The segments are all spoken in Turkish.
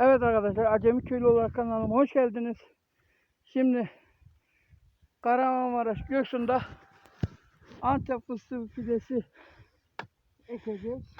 Evet arkadaşlar Acemi Köylü olarak kanalıma hoş geldiniz. Şimdi Kahramanmaraş Göksu'nda Antep fıstığı fidesi ekeceğiz.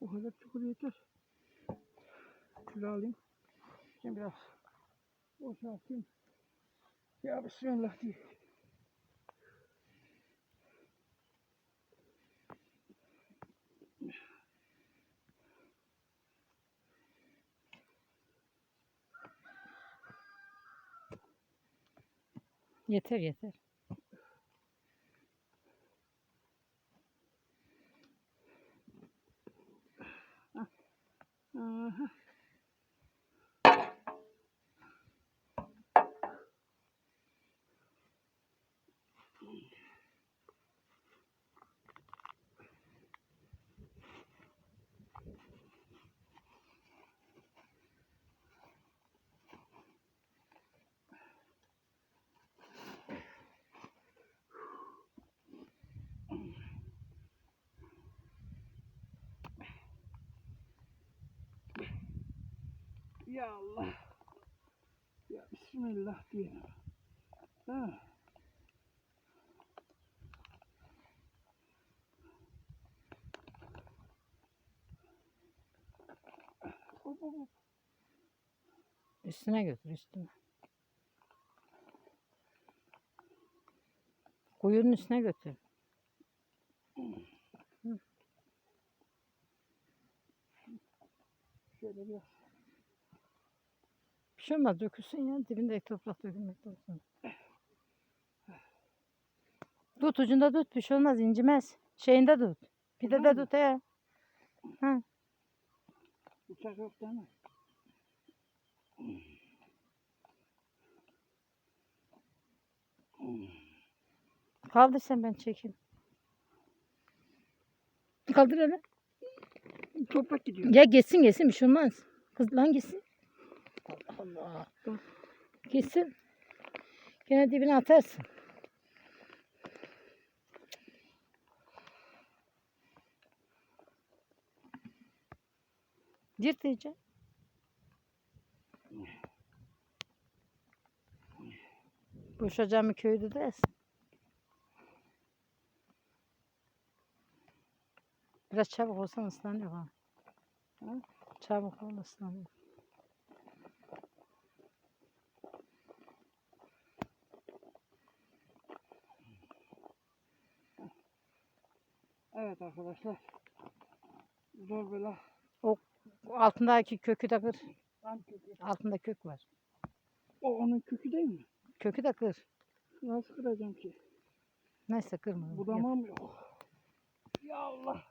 Bu kadar çukur yeter. Şöyle alayım. Şimdi biraz boşaltayım. Ya Bismillah diye. Yeter yeter. Ya Allah. Ya Bismillah diyelim. Ha. Hop, hop, hop. Üstüne götür üstüne. Kuyunun üstüne götür. Şöyle biraz. Şey olmaz dökülsün ya. Dibindeki toprak dökülmekte olsun. Tut ucunda tut. Bir şey olmaz incimez. Şeyinde tut. Bir de de Ucunda mı? tut he. Ha. Bıçak yok değil mi? Kaldır sen ben çekeyim. Kaldır hele. Toprak gidiyor. Ya geçsin geçsin bir şey olmaz. Kız lan gitsin. Allah. Gitsin. Gene dibine atarsın. Cirt iyice. Boşacağımı köyde dersin. Biraz çabuk olsan ıslanıyor. Ha? Çabuk ol ıslanıyor. Evet arkadaşlar. Zor bela. Altındaki kökü de kır. Kökü. Altında kök var. O onun kökü değil mi? Kökü de kır. Nasıl kıracağım ki? Neyse kırma. Budamam yok. Ya Allah.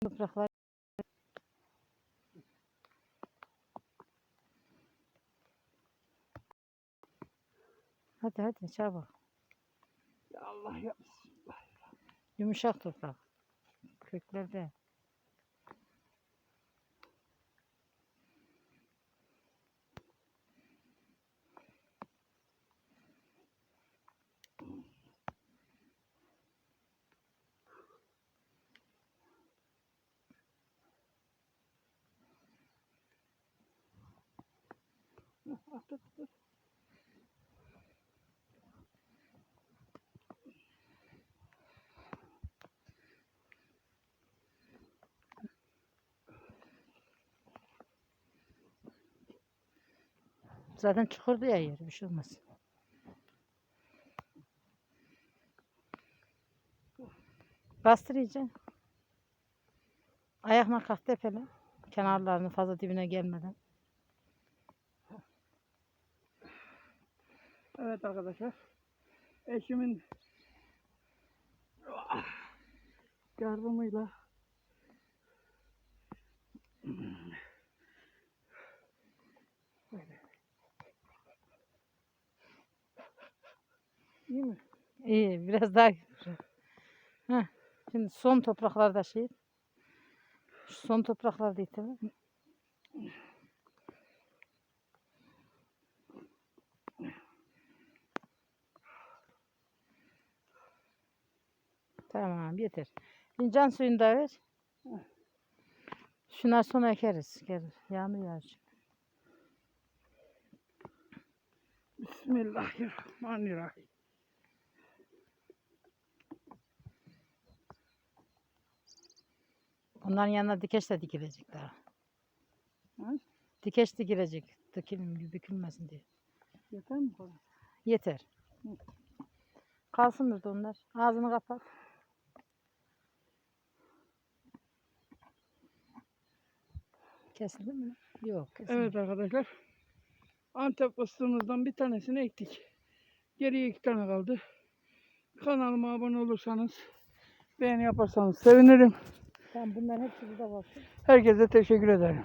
Topraklar. Hadi hadi çabuk. Allah ya Bismillah. Yumuşak toprak. Köklerde. Ah, dur, Zaten çukurdu ya yeri bir şey olmaz. Bastır iyice. Ayakla kalk tepele. Kenarlarını fazla dibine gelmeden. Evet arkadaşlar. Eşimin yardımıyla İyi mi? İyi biraz daha güzel. Heh, şimdi son topraklarda şey. Şu son topraklarda itelim. Tamam yeter. Şimdi can suyunu da ver. Şunlar sonra ekeriz. Gel, yağmur yağacak. Bismillahirrahmanirrahim. Onların yanına dikeş de dikilecek daha. Hı? Dikeş dikilecek. Dikilm, bükülmesin diye. Yeter mi bu kadar? Yeter. Kalsın burada onlar. Ağzını kapat. Kesildi mi? Yok kesilmedi. Evet arkadaşlar. Antep fıstığımızdan bir tanesini ektik. Geriye iki tane kaldı. Kanalıma abone olursanız, beğeni yaparsanız sevinirim. Tamam bunların hepsi burada var. Herkese teşekkür ederim.